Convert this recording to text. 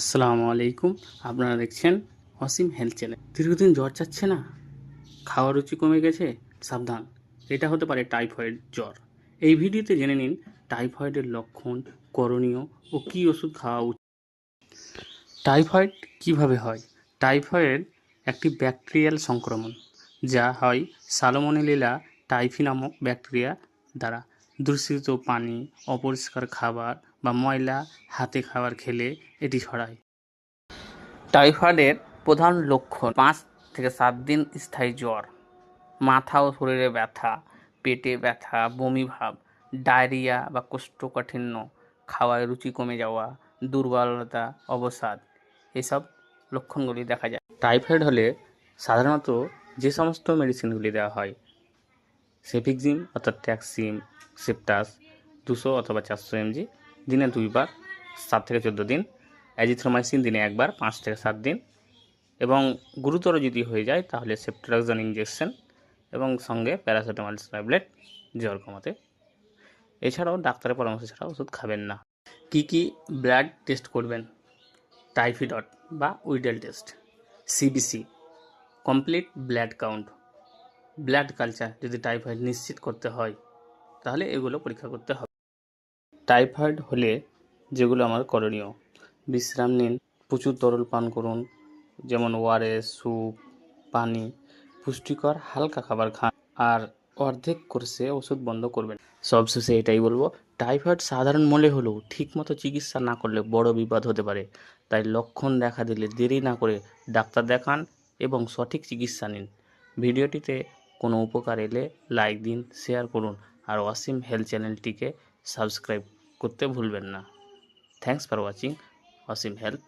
আসসালামু আলাইকুম। আপনারা দেখছেন অসীম হেলথ চ্যানেল। দীর্ঘদিন জ্বর চাচ্ছে না? খাওয়ার রুচি কমে গেছে? সাবধান, এটা হতে পারে টাইফয়েড জ্বর। এই ভিডিওতে জেনে নিন টাইফয়েডের লক্ষণ, করণীয় ও কী ওষুধ খাওয়া উচিত। টাইফয়েড কীভাবে হয়? টাইফয়েড একটি ব্যাকটেরিয়াল সংক্রমণ, যা হয় সালোমোনেলিলা টাইফি নামক ব্যাকটেরিয়া দ্বারা। দূষিত পানি, অপরিষ্কার খাবার বা ময়লা হাতে খাবার খেলে এটি ছড়ায়। টাইফয়েডের প্রধান লক্ষণ পাঁচ থেকে সাত দিন স্থায়ী জ্বর, মাথা ও শরীরে ব্যথা, পেটে ব্যথা, বমি ভাব, ডায়রিয়া বা কোষ্ঠকাঠিন্য, খাওয়ায় রুচি কমে যাওয়া, দুর্বলতা, অবসাদ, এসব লক্ষণগুলি দেখা যায়। টাইফয়েড হলে সাধারণত যে সমস্ত মেডিসিনগুলি দেওয়া হয় সেফিক্সিম অর্থাৎ ট্যাক্সিম সেপ্টাস দুশো অথবা চারশো এমজি, দিনে দুইবার সাত থেকে চোদ্দ দিন। অ্যাজিথ্রোমাইসিন দিনে একবার পাঁচ থেকে সাত দিন। এবং গুরুতর যদি হয়ে যায়, তাহলে সেপ্ট্রাক্সন ইঞ্জেকশন এবং সঙ্গে প্যারাসিটামল ট্যাবলেট জ্বর কমাতে। এছাড়াও ডাক্তারের পরামর্শ ছাড়া ওষুধ খাবেন না। কি কি ব্লাড টেস্ট করবেন? টাইফিডট বা Widal test. CBC, complete blood count. Blood culture যদি টাইফয়েড নিশ্চিত করতে হয়, তাহলে এগুলো পরীক্ষা করতে হবে। টাইফয়েড হলে যেগুলো আমার করণীয়, বিশ্রাম নিন, প্রচুর তরল পান করুন, যেমন ওআরএস স্যুপ, পানি, পুষ্টিকর হালকা খাবার খান, আর অর্ধেক কোর্সে ওষুধ বন্ধ করবেন। সবশেষে এটাই বলব, টাইফয়েড সাধারণ মলে হলেও ঠিকমতো চিকিৎসা না করলে বড় বিপদ হতে পারে। তাই লক্ষণ দেখা দিলে দেরি না করে ডাক্তার দেখান এবং সঠিক চিকিৎসা নিন। ভিডিওটিতে কোনো উপকার এলে লাইক দিন শেয়ার করুন আর ওয়াসিম হেলথ চ্যানেলটিকে সাবস্ক্রাইব করতে ভুলবেন না। Thanks for watching Asim health